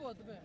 ಹೋದ್ವಿ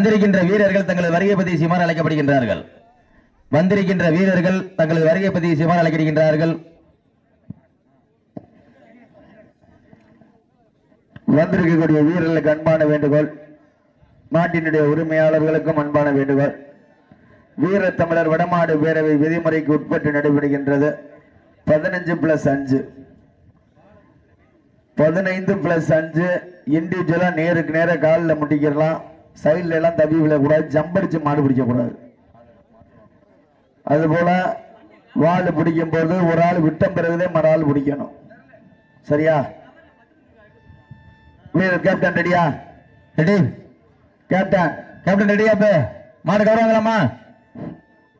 வந்திருக்கின்ற வீரர்கள் தங்களது வருகை பதிவு செய்யுமாறு அழைக்கப்படுகின்றார்கள். வந்திருக்கின்ற வீரர்கள் தங்களது வருகை பதிவு செய்யுமாறு அழைக்கப்படுகின்றார்கள். வந்திருக்கக்கூடிய வீரர்களுக்கு அன்பான வேண்டுகோள் நாட்டினுடைய உரிமையாளர்களுக்கும் அன்பான வேண்டுகோள். வீர தமிழர் வடமாடு பேரவை விதிமுறைக்கு உட்பட்டு நடைபெறுகின்றது. பதினஞ்சு பிளஸ் அஞ்சு. பதினைந்து பிளஸ் அஞ்சு. இண்டிவிஜுவலா நேருக்கு நேர காலில் முட்டிக்கிறலாம் சைடுல எல்லாம் தப்பி விழக்கூடாது ஜம்ப் மாடு பிடிக்க கூடாது வால் வாள் பிடிக்கும் போது ஒரு ஆள் விட்ட பிறகுதே மறு ஆள் பிடிக்கணும். சரியா? வீரர் கேப்டன் ரெடியா ரெடி கேப்டன் கேப்டன் ரெடியா இப்போ மாடு கவரவாங்களாமா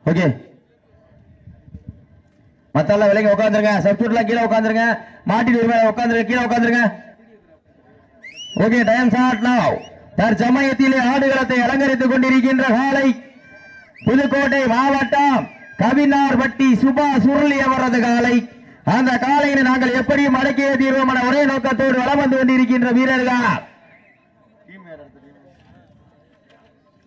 ஓகே மத்தெல்லாம் விலைங்க உட்காந்துருங்க சப்ஸ்டியூட்லாம் கீழே உட்காந்துருங்க மாட்டின் உட்காந்துருங்க கீழே உட்காந்துருங்க ஓகே டைம் ஸ்டார்ட் நவ் தற்சமயத்திலே ஆடுகளத்தை அலங்கரித்துக் கொண்டிருக்கின்ற காலை புதுக்கோட்டை மாவட்டம் கவினார்பட்டி சுபா சுருளி அவரது காலை. அந்த காலையினை நாங்கள் எப்படியும் அடக்கிய தீர்வோம் என ஒரே நோக்கத்தோடு வலம் வந்து கொண்டிருக்கின்ற வீரர்கள்.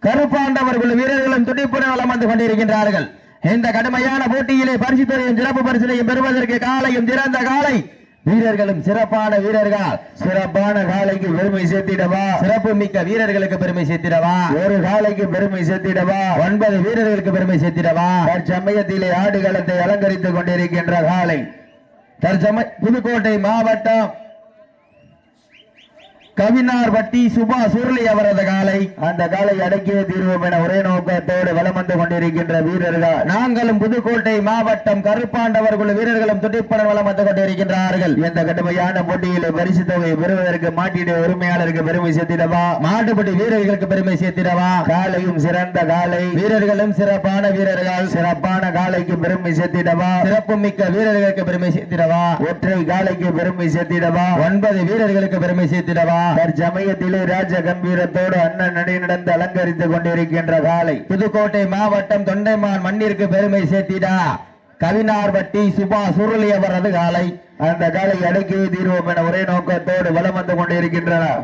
கருப்பாண்டவர்கள் வீரர்களும் துடிப்புடன் வலம் வந்து கொண்டிருக்கின்றார்கள். இந்த கடுமையான போட்டியிலே பரிசு துறையும் சிறப்பு பரிசினையும் பெறுவதற்கு காலையும் திறந்த காலை வீரர்களும் சிறப்பான வீரர்கள். சிறப்பான காலைக்கு பெருமை சேர்த்திடவா? சிறப்பு மிக்க வீரர்களுக்கு பெருமை சேர்த்திடவா? ஒரு காலைக்கு பெருமை சேர்த்திடவா? ஒன்பது வீரர்களுக்கு பெருமை சேர்த்திடவா? தற்சமயத்திலே ஆடுகளத்தை அலங்கரித்துக் கொண்டிருக்கின்ற காலை. தற்சமய புதுக்கோட்டை மாவட்டம் கவினார் வட்டி சுபா சுருளி அவரது காலை. அந்த காலை அடக்கிய தீர்வோம் என ஒரே நோக்கத்தோடு வலம் வந்து கொண்டிருக்கின்ற வீரர்கள். நாங்களும் புதுக்கோட்டை மாவட்டம் கருப்பாண்டவர் குழு வீரர்களும் துடிப்படம் வலம் வந்து கொண்டிருக்கின்றார்கள். இந்த கடுமையான போட்டியில் பரிசு தொகை பெறுவதற்கு மாட்டிட உரிமையாளருக்கு பெருமை சேர்த்திடவா? மாட்டுப்பட்டி வீரர்களுக்கு பெருமை சேர்த்திடவா? காலையும் சிறந்த காலை. வீரர்களும் சிறப்பான வீரர்கள். சிறப்பான காலைக்கு பெருமை சேர்த்திடவா? சிறப்பு மிக்க வீரர்களுக்கு பெருமை சேர்த்திடவா? ஒற்றை காலைக்கு பெருமை சேர்த்திடவா? ஒன்பது வீரர்களுக்கு பெருமை சேர்த்திடவா? தற்சமயத்திலே ராஜ கம்பீரத்தோடு அண்ணன் நடை நடந்து அலங்கரித்துக் கொண்டிருக்கின்ற காலை. புதுக்கோட்டை மாவட்டம் தொண்டைமான் மண்ணிற்கு பெருமை சேர்த்திடா. கவினார்பட்டி சுபா சுருளி அவரது காலை. அந்த காலை அடக்கி தீர்வோம் என ஒரே நோக்கத்தோடு வலம் வந்து கொண்டிருக்கின்றனர்.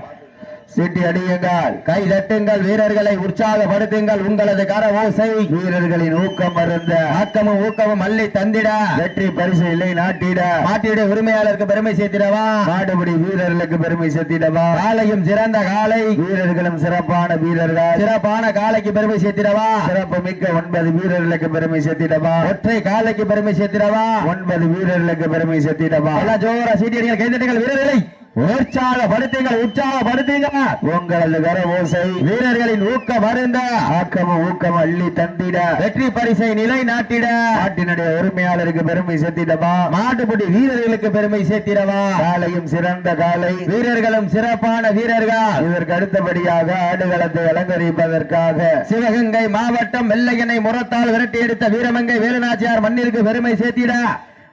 சீட்டி அடியுங்கள். கை தட்டுங்கள் வீரர்களை உற்சாகப்படுத்துங்கள். உங்களது கர ஓசை வீரர்களின் ஊக்கம் மருந்த ஆக்கமும் ஊக்கமும் அள்ளி தந்திட. வெற்றி பரிசு இல்லை நாட்டிட. நாட்டிட உரிமையாளருக்கு பெருமை சேர்த்திடவா? நாடுபடி வீரர்களுக்கு பெருமை சேர்த்திடவா? காலையும் சிறந்த காலை. வீரர்களும் சிறப்பான வீரர்கள். சிறப்பான காலைக்கு பெருமை சேர்த்திடவா? சிறப்பு மிக்க ஒன்பது வீரர்களுக்கு பெருமை சேர்த்திடவா? ஒற்றை காலைக்கு பெருமை சேர்த்திடவா? ஒன்பது வீரர்களுக்கு பெருமை சேர்த்திடவா? எல்லாம் ஜோரா சீட்டியடிகள் கைதட்டுங்கள் வீரர்களை. உற்சாகப்படுத்துங்கள் உற்சாகப்படுத்துங்க. உங்களது கர ஓசை வீரர்களின் ஊக்க மருந்த ஆக்கமும் ஊக்கம் அள்ளி தந்திட வெற்றி பரிசை நிலை நாட்டிட நாட்டினுடைய உரிமையாளருக்கு பெருமை சேர்த்திடவா? மாட்டுப்படி வீரர்களுக்கு பெருமை சேர்த்திடவா? காலையும் சிறந்த காலை வீரர்களும் சிறப்பான வீரர்கள். இதற்கு அடுத்தபடியாக ஆடுகளத்தை அலங்கரிப்பதற்காக சிவகங்கை மாவட்டம் வெள்ளையனை முரத்தால் விரட்டி எடுத்த வீரமங்கை வேலுநாச்சியார் மண்ணிற்கு பெருமை சேர்த்திட.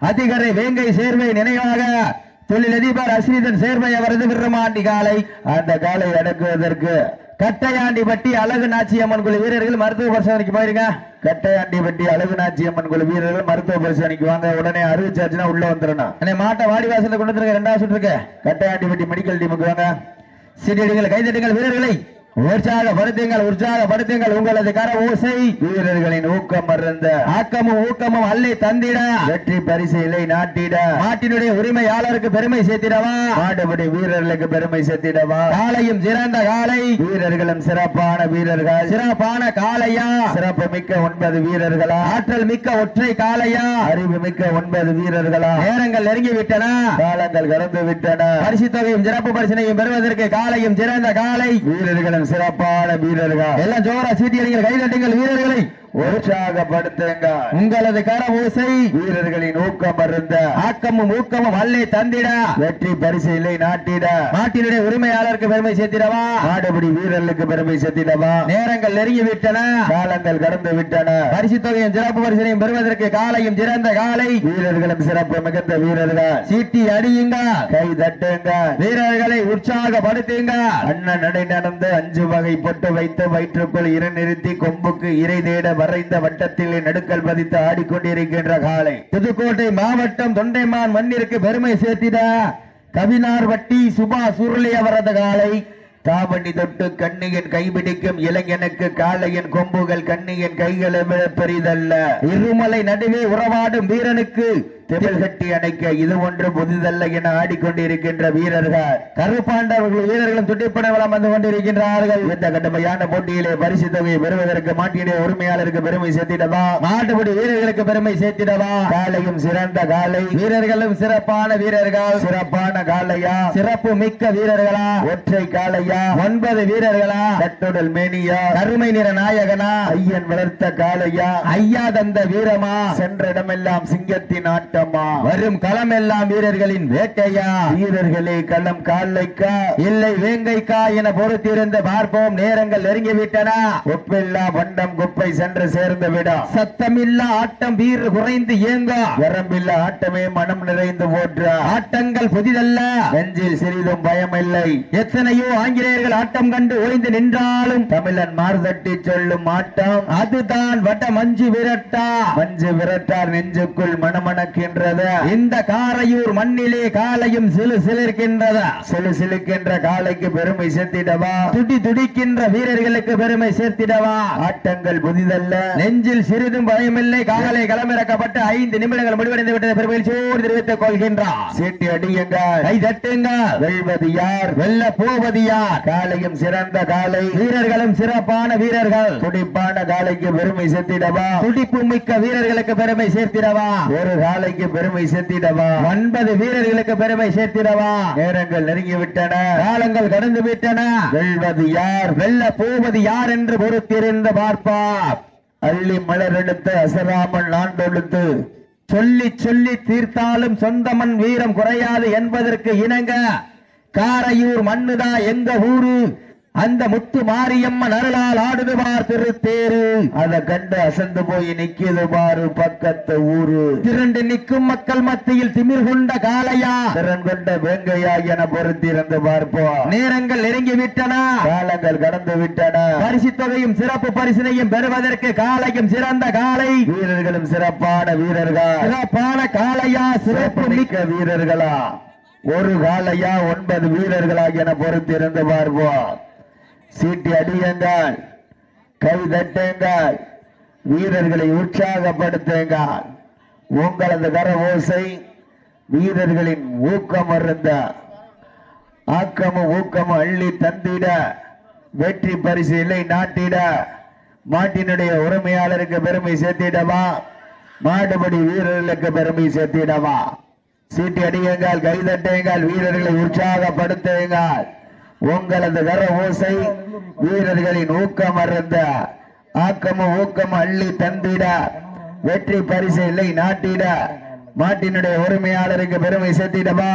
அதிகரை வேங்கை சேர்வை நினைவாக தொழிலதிபர் அஸ்ரீதன் சேர்மை அவரது விருமாண்டி காலை. அந்த காலை அடக்குவதற்கு கட்டையாண்டிப்பட்டி அழகு நாச்சியம்மன் குழு வீரர்கள் மருத்துவ பரிசோதனைக்கு போயிருங்க. கட்டையாண்டிப்பட்டி அழகு நாச்சியம்மன் குழு வீரர்கள் மருத்துவ பரிசோதனைக்கு வாங்க. உடனே அறிவிச்சாச்சுன்னா உள்ள வந்துடணும். அண்ணே மாட்டை வாடி வாசல்ல கொண்டு வந்துருங்க. ரெண்டாவது சுற்றுக்கு. இருக்கு கட்டையாண்டிப்பட்டி மெடிக்கல் டீமுக்கு வாங்க. சீட்டடிகள் கைதட்டுங்கள் வீரர்களை. உற்சாகப்படுத்துங்கள் உற்சாகப்படுத்துங்கள் உங்களது கர ஓசை. வீரர்களின் ஊக்கம் மறந்த ஆக்கமும் ஊக்கமும் அள்ளி தந்திட. வெற்றி பரிசைகளை நாட்டிட. நாட்டினுடைய உரிமையாளருக்கு பெருமை சேர்த்திடவா? நாடுபடி வீரர்களுக்கு பெருமை சேர்த்திடவா? காலையும் சிறந்த காலை வீரர்களும் சிறப்பான வீரர்கள். சிறப்பான காலையா சிறப்பு மிக்க ஒன்பது வீரர்களா? ஆற்றல் மிக்க ஒற்றை காலையா அறிவு மிக்க ஒன்பது வீரர்களா? நேரங்கள் நெருங்கி விட்டன காலங்கள் கடந்து விட்டன பரிசு தொகையும் சிறப்பு பரிசனையும் பெறுவதற்கு காலையும் சிறந்த காலை வீரர்களும் சிறப்பான வீரர்கள். எல்லாம் ஜோரா சீட்டி அடிக்கிற கைதட்டுங்கள் வீரர்களை. உற்சாகப்படுத்துங்க உங்களது கர ஓசை வீரர்களின் ஊக்கம் அருந்த. ஆக்கமும் ஊக்கமும் அல்லை தந்திட. வெற்றி பரிசு இல்லை நாட்டிட. நாட்டினுடைய உரிமையாளருக்கு பெருமை சேர்த்திடவா? நாடுபடி வீரர்களுக்கு பெருமை சேர்த்திடவா? நேரங்கள் நெருங்கி விட்டன காலங்கள் கடந்து விட்டன பரிசு தொகையும் சிறப்பு பரிசனையும் பெறுவதற்கு காலையும் சிறந்த காலை. வீரர்களும் சிறப்பு மிகுந்த வீரர்கள். சீட்டி அடியுங்க கை தட்டுங்க வீரர்களை உற்சாகப்படுத்துங்க அண்ணன் நடை நடந்து அஞ்சு வகை பொட்டு வைத்து வயிற்றுக்குள் இரு நிறுத்தி கொம்புக்கு இறை தேட வரைந்த வட்டத்தில் நடுக்கல் பதித்து ஆடிக்கொண்டிருக்கின்ற காலை. புதுக்கோட்டை மாவட்டம் தொண்டைமான் மண்ணிற்கு பெருமை சேர்த்திட கவினார் வட்டி சுபா சுருளி அவரது காலை. தாமணி தொட்டு கண்ணியின் கைபிடிக்கும் இளைஞனுக்கு காளையின் கொம்புகள் கண்ணியின் கைகளை பெரிதல்ல. இருமலை நடுவே உறவாடும் வீரனுக்கு திமிழ் கட்டி அணைக்க இது ஒன்று புதிதல்ல என ஆடிக்கொண்டிருக்கின்ற வீரர்கள். கருப்பாண்டவர்கள் வீரர்களும் துட்டிப்பட வளம் வந்து கொண்டிருக்கின்றார்கள். இந்த கடுமையான போட்டியிலே பரிசு தொகையை பெறுவதற்கு மாட்டினுடைய உரிமையாளருக்கு பெருமை சேர்த்திடவா? மாட்டுப்படி வீரர்களுக்கு பெருமை சேர்த்திடவா? காலையும் சிறந்த காலை. வீரர்களும் சிறப்பான வீரர்கள். சிறப்பான காலையா? சிறப்பு மிக்க வீரர்களா? ஒற்றை காலையா? ஒன்பது வீரர்களா? கட்டுடல் மேனியா? கருமை நிற நாயகனா? ஐயன் வளர்த்த காலையா? ஐயா தந்த வீரமா? சென்ற இடமெல்லாம் சிங்கத்தின் ஆட்டம் வரும் களம் எல்லாம் வீரர்களின் வேட்டையா? வீரர்களே களம் காலைக்கா இல்லை வேங்கைக்கா என பொறுத்திருந்து பார்ப்போம். நேரங்கள் நெருங்கிவிட்டன. ஒப்பில்லா வண்டம் குப்பை சென்று சேர்ந்து விடா. சத்தமில்லா ஆட்டம் வீர் குறைந்து ஏங்க வரம்பில்ல ஆட்டமே மனம் நிறைந்து போற்றா. ஆட்டங்கள் புதிதல்ல. நெஞ்சில் சிறிதும் பயமில்லை. எத்தனையோ ஆங்கிலேயர்கள் ஆட்டம் கண்டு ஓய்ந்து நின்றாலும் தமிழன் மார்தட்டி சொல்லும் ஆட்டம். அதுதான் வட மஞ்சு விரட்டா. மஞ்சு விரட்டார் நெஞ்சுக்குள் மணமணக்கின்றது இந்த காரையூர் மண்ணிலே காலையும் சிலு சிலிர்க்கின்றது. சிலு சிலுக்கின்ற காலைக்கு பெருமை சேர்த்திடவா? துடி துடிக்கின்ற வீரர்களுக்கு பெருமை சேர்த்திடவா? ஆட்டங்கள் புதிதல்ல. நெஞ்சில் சிறிதும் பயமில்லை. காலை களமிறக்கப்பட்டு ஐந்து நிமிடங்கள் முடிவடைந்து விட்டது. பெருமையில் சோறு தெரிவித்துக் கொள்கின்றார். சீட்டி அடியுங்கள். கை தட்டுங்க வெல்வது யார்? வெல்ல போவது யார்? காலையும் சிறந்த காலை வீரர்களும் சிறப்பான வீரர்கள். துடிப்பான காலைக்கு பெருமை சேர்த்திடவா? துடிப்பு மிக்க வீரர்களுக்கு பெருமை சேர்த்திடவா? ஒரு காலைக்கு பெருமை சேர்த்திடவா? ஒன்பது வீரர்களுக்கு பெருமை சேர்த்திடவா? நேரங்கள் நெருங்கி விட்டன காலங்கள் கடந்து விட்டன வெல்வது யார்? வெல்ல போவது யார் என்று பொறுத்திருந்து பார்ப்பார். அள்ளி மலர் எடுத்து அசராமல் நான் தொழுத்து சொல்லி சொல்லி தீர்த்தாலும் சொந்தமன் வீரம் குறையாது என்பதற்கு இணங்க. காரையூர் மண்ணுதா எங்க ஊரு? அந்த முத்து மாரியம்மன் அருளால் ஆடுது பார் திருத்தேரு. அத கண்டு அசந்து போய் நிக்கிது பாரு பக்கத்து ஊரு. திரண்டு நிற்கும் மக்கள் மத்தியில் திமிர் கொண்ட காளையா. திறன் கொண்ட வேங்கையா என பொறுத்திருந்து பார்ப்போம் நேரங்கள் நெருங்கி விட்டன. காலங்கள் கடந்து விட்டன. பரிசு தொகையும் சிறப்பு பரிசினையும் பெறுவதற்கு காலையும் சிறந்த காலை வீரர்களும் சிறப்பான வீரர்கள். சிறப்பான காளையா சிறப்பு மிக்க வீரர்களா. ஒரு காலையா ஒன்பது வீரர்களா என பொறுத்திருந்து பார்ப்போம். சீட்டி அடியுங்கள். கை தட்டுங்கள். வீரர்களை உற்சாகப்படுத்துங்கள். உங்களது கர ஓசை வீரர்களின் ஊக்கம் அருந்த ஆக்கமும் ஊக்கமும் அள்ளி தந்திட வெற்றி பரிசு இல்லை நாட்டிட மாட்டினுடைய உரிமையாளருக்கு பெருமை சேர்த்திடவா? மாடுபடி வீரர்களுக்கு பெருமை சேர்த்திடவா? சீட்டி அடியுங்கள் கைதட்டுங்கள் வீரர்களை உற்சாகப்படுத்துங்கள். உங்களது கர ஓசை வீரர்களின் ஊக்கம் அருந்த ஆக்கமும் ஊக்கம் அள்ளி தந்திட வெற்றி பரிசு இல்லை நாட்டிட. மாட்டினுடைய உரிமையாளருக்கு பெருமை சேர்த்திடவா?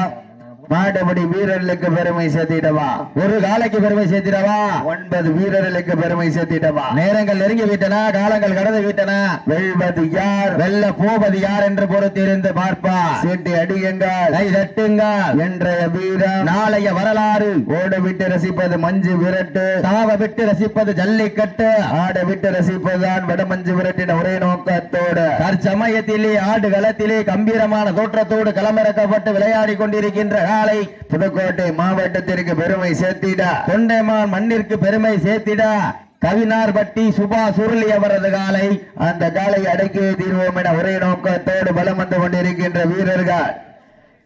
மாடுபடி வீரர்களுக்கு பெருமை சேர்த்திடவா. ஒரு காலைக்கு பெருமை சேர்த்திடவா. ஒன்பது வீரர்களுக்கு பெருமை சேர்த்திடவா. நேரங்கள் நெருங்கி விட்டன காலங்கள் கடந்து விட்டன. வெல்வது யார்? வெல்ல போவது யார் என்று பொறுத்திருந்து பார்ப்பா சீட்டு அடியுங்கள் கை தட்டுங்கள். இன்றைய வீரம் நாளைய வரலாறு. ஓட விட்டு ரசிப்பது மஞ்சு விரட்டு. தாவ விட்டு ரசிப்பது ஜல்லிக்கட்டு. ஆட விட்டு ரசிப்பதுதான் வடமஞ்சு விரட்டின ஒரே நோக்கத்தோடு. தற்சமயத்திலே ஆடு களத்திலே கம்பீரமான தோற்றத்தோடு களமிறக்கப்பட்டு விளையாடி கொண்டிருக்கின்ற காலை புதுக்கோட்டை மாவட்டத்திற்கு பெருமை சேர்த்திடா. தொண்டைமான் மண்ணிற்கு பெருமை சேர்த்திடா. கவினார்பட்டி சுபா சுருளி அவரது காலை அந்த காலை அடக்கியே தீர்வோம் என ஒரே நோக்கத்தோடு பலம் வந்து கொண்டிருக்கின்ற வீரர்கள்.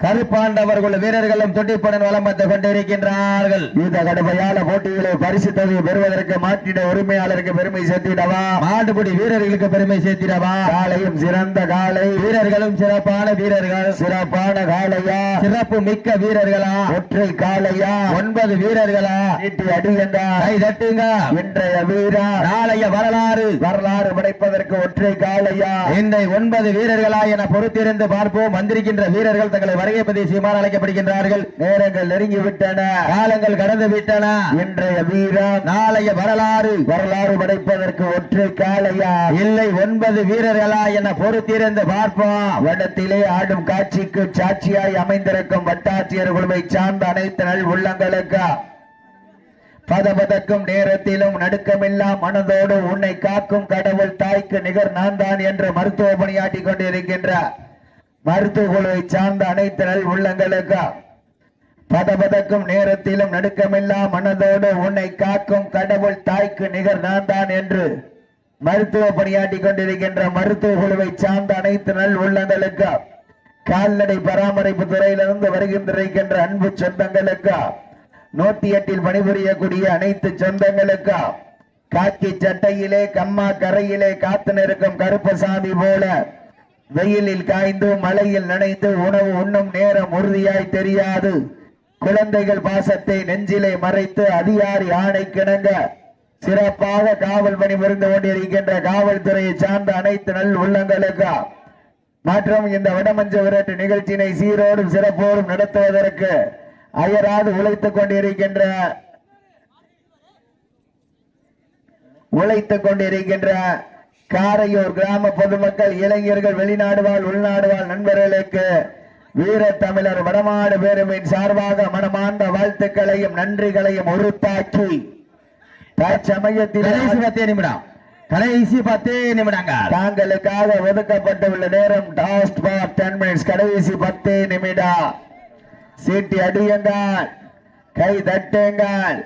கருப்பாண்டவர்கள் வீரர்களும் தொட்டிப்புடன் வலம் வந்து கொண்டிருக்கின்றார்கள். இந்த கடுமையான போட்டிகளை பரிசு தொகையை பெறுவதற்கு மாட்டிட உரிமையாளருக்கு பெருமை சேர்த்திடவா? மாட்டுப்பிடி வீரர்களுக்கு பெருமை சேர்த்திடவா? காலையும் சிறந்த காலை. வீரர்களும் சிறப்பான வீரர்கள். சிறப்பான காலையா? சிறப்பு மிக்க வீரர்களா? ஒற்றை காலையா? ஒன்பது வீரர்களா? நீட்டி அடியங்க கை தட்டுங்க. இன்றைய வீரா? நாளைய வரலாறு. வரலாறு படைப்பதற்கு ஒற்றை காலையா? இந்த ஒன்பது வீரர்களா என பொறுத்திருந்து பார்ப்போம். வந்திருக்கின்ற வீரர்கள் தங்களை வருகை பதிவு அழைக்கப்படுகின்றார்கள். நேரங்கள் நெருங்கி விட்டன காலங்கள் கடந்து விட்டன இன்றைய வீரம் நாளைய வரலாறு. வரலாறு படைப்பதற்கு ஒற்றை காலையா இல்லை ஒன்பது வீரர்களா என பொறுத்திருந்து பார்ப்போம். வடத்திலே ஆடும் காட்சிக்கு சாட்சியாய் அமைந்திருக்கும் வட்டாட்சியர் குழுவை சார்ந்த அனைத்து நல் உள்ளங்களுக்கு பதபதக்கும் நேரத்திலும் நடுக்கமில்லா மனதோடு உன்னை காக்கும் கடவுள் தாய்க்கு நிகர் நான் தான் என்று மருத்துவ பணியாற்றி கொண்டிருக்கின்ற மருத்துவ குழுவை சார்ந்த அனைத்து நல் உள்ளங்களுக்கு பதபதக்கும் நேரத்திலும் நடுக்கமில்லா மனதோடு உன்னை காக்கும் கடவுள் தாய்க்கு நிகர் நான் தான் என்று மருத்துவ பணியாற்றி கொண்டிருக்கின்ற மருத்துவ குழுவை சார்ந்த அனைத்து நல் உள்ளங்களுக்கு கால்நடை பராமரிப்பு துறையிலிருந்து வருகின்றிருக்கின்ற அன்பு சொந்தங்களுக்கு நூத்தி எட்டில் பணிபுரியக்கூடிய அனைத்து சொந்தங்களுக்கு காக்கி சட்டையிலே கம்மா கரையிலே காத்து நிற்கும் கருப்பசாமி போல வெயிலில் காய்ந்து மழையில் நனைந்து உணவு உண்ணும் நேரம் உறுதியாய் தெரியாது. குழந்தைகள் பாசத்தை நெஞ்சிலே மறைத்து அதிகாரி ஆணை கிணங்க சிறப்பாக காவல் பணி புரிந்து கொண்டிருக்கின்ற காவல்துறையை சார்ந்த அனைத்து நல் உள்ளங்களுக்கு மற்றும் இந்த வடமஞ்ச விரட்டு நிகழ்ச்சியினை சீரோடும் சிறப்போடும் நடத்துவதற்கு அயராது உழைத்துக் கொண்டிருக்கின்ற உழைத்துக் கொண்டிருக்கின்ற காரையூர் கிராம பொதுமக்கள் இளைஞர்கள் வெளிநாடு வாழ் உள்நாடு வாழ் நண்பர்களுக்கு வீர தமிழர் வடமாடு பேருமின் சார்பாக மனமார்ந்த வாழ்த்துக்களையும் நன்றிகளையும் உறுத்தாக்கி தற்சமயத்தில் பத்தே நிமிடம். கடைசி பத்தே நிமிடங்கள். தாங்களுக்காக ஒதுக்கப்பட்டுள்ள நேரம் டாஸ்ட் பார் டென் மினிட்ஸ். கடைசி பத்து நிமிடம். சீட்டி அடியுங்கள். கை தட்டுங்கள்.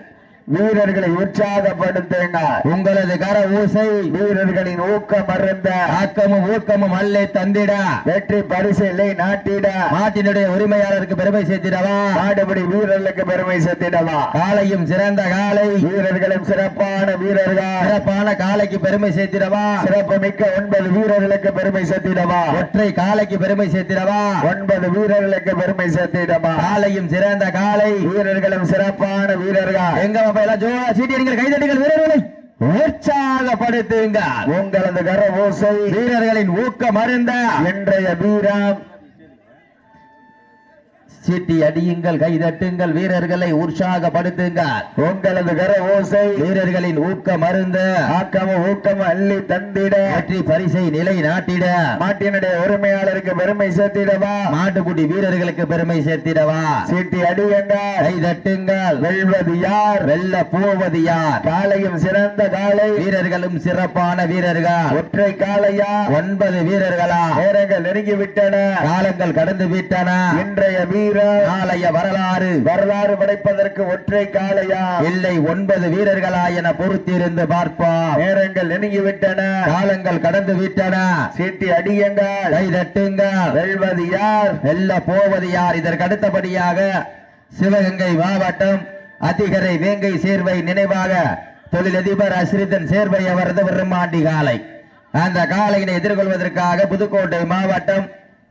வீரர்களை உற்சாகப்படுத்துங்கள் உங்களது கர ஊசை வீரர்களின் ஊக்கம் அருந்த ஆக்கமும் ஊக்கமும் அல்லை தந்திட. வெற்றி பரிசிலை நாட்டிட. நாட்டினுடைய உரிமையாளருக்கு பெருமை சேர்த்திடவா? ஆடுபடி வீரர்களுக்கு பெருமை சேர்த்திடவா? காலையும் சிறந்த காலை வீரர்களும் சிறப்பான வீரர்கள். சிறப்பான காலைக்கு பெருமை சேர்த்திடவா? சிறப்பு மிக்க ஒன்பது வீரர்களுக்கு பெருமை சேர்த்திடவா? ஒற்றை காலைக்கு பெருமை சேர்த்திடவா? ஒன்பது வீரர்களுக்கு பெருமை சேர்த்திடவா? காலையும் சிறந்த காலை வீரர்களும் சிறப்பான வீரர்கள். எங்க பாப்பா எல்லாம் ஜோரா கைதட்டுங்கள் வீரர்களை உற்சாகப்படுத்துங்கள். உங்களது கர ஓசை வீரர்களின் ஊக்கம் அருந்த இன்றைய வீரம் சீட்டி அடியுங்கள் கைதட்டுங்கள் வீரர்களை உற்சாகப்படுத்துங்கள். உங்களது கர ஓசை வீரர்களின் ஊக்கம் அருந்த ஆக்கமும் ஊக்கமும் அள்ளி தந்திட. வெற்றி பரிசை நிலை நாட்டிட. மாட்டினுடைய உரிமையாளருக்கு பெருமை சேர்த்திடவா? மாட்டுக்குட்டி வீரர்களுக்கு பெருமை சேர்த்திடவா? சீட்டி அடியுங்கள் கைதட்டுங்கள். வெல்வது யார்? வெல்ல போவது யார்? காலையும் சிறந்த காலை வீரர்களும் சிறப்பான வீரர்கள். ஒற்றை காலையா ஒன்பது வீரர்களா? நேரங்கள் நெருங்கி விட்டன காலங்கள் கடந்து விட்டன இன்றைய வீர நாளைய வரலாறு. வரலாறு படைப்பதற்கு ஒற்றை காலையா இல்லை ஒன்பது வீரர்களா என பொறுத்திருந்து பார்ப்போம். நேரங்கள் நெருங்கி விட்டன காலங்கள் கடந்து விட்டன. சீட்டி அடியுங்க கை தட்டுங்கள். வெல்வது யார்? வெல்ல போவது யார்? இதற்கு அடுத்தபடியாக சிவகங்கை மாவட்டம் அதிகரை வேங்கை சேர்வை நினைவாக தொழிலதிபர் அஸ்ரிதன் சேர்வை அவரது விரும்மாண்டி காலை அந்த காலையினை எதிர்கொள்வதற்காக புதுக்கோட்டை மாவட்டம்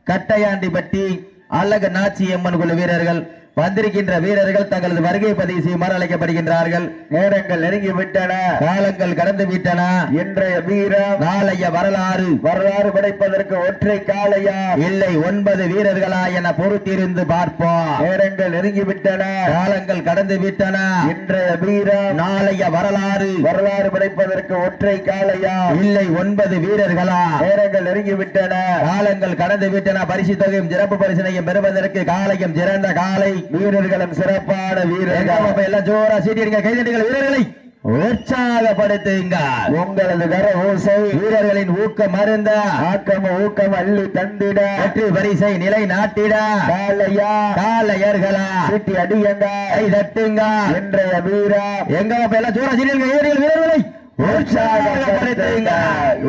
கட்டையாண்டிப்பட்டி அழகு நாச்சியம்மன் குழு வீரர்கள் வந்திருக்கின்ற வீரர்கள் தங்களது வருகை பதிவு செய்யுமாறு அழைக்கப்படுகின்றார்கள். நேரங்கள் நெருங்கி விட்டன காலங்கள் கடந்து விட்டன இன்றைய வீரம் நாளைய வரலாறு. வரலாறு படைப்பதற்கு ஒற்றை காலையா இல்லை ஒன்பது வீரர்களா என பொறுத்திருந்து பார்ப்போம். நேரங்கள் நெருங்கி விட்டன காலங்கள் கடந்து விட்டன இன்றைய வீரம் நாளைய வரலாறு. வரலாறு படைப்பதற்கு ஒற்றை காலையா இல்லை ஒன்பது வீரர்களா? நேரங்கள் நெருங்கி விட்டன காலங்கள் கடந்து விட்டன பரிசு தொகையும் சிறப்பு பரிசனையும் பெறுவதற்கு காலையும் சிறந்த காலை வீரர்களும் சிறப்பான வீரர்கள். எல்லாம் ஜோரா சீட்டிடுங்க. கைதட்டுங்கள் வீரர்களை. உற்சாகப்படுத்துங்க உங்களது கர ஓசை. வீரர்களின் ஊக்கம் மருந்த ஆக்கம் ஊக்கம் அள்ளி தந்திட. வெற்றி பரிசை நிலை நாட்டிட. காலையா காலையர்களா சீட்டி அடியுங்க. கை தட்டுங்க. இன்றைய வீரம் எங்க எல்லாம் ஜோரா சீட்டிடுங்க. வீரர்களை.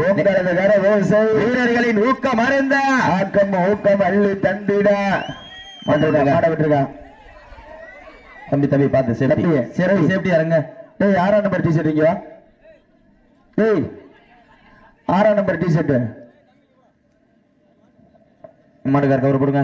உங்களது கர ஓசை. வீரர்களின் ஊக்கம் அருந்த. ஆக்கம் ஊக்கம் அள்ளி தந்திட. வந்துருக்கா மாட விட்டுருக்கா தம்பி தம்பி பார்த்து சேஃப்டி சரி. சேஃப்டி இறங்க டேய் ஆறாம் நம்பர் டி ஷர்ட் இங்க வா. டேய் ஆறாம் நம்பர் டி ஷர்ட் மாடுக்கார் கவர் போடுங்க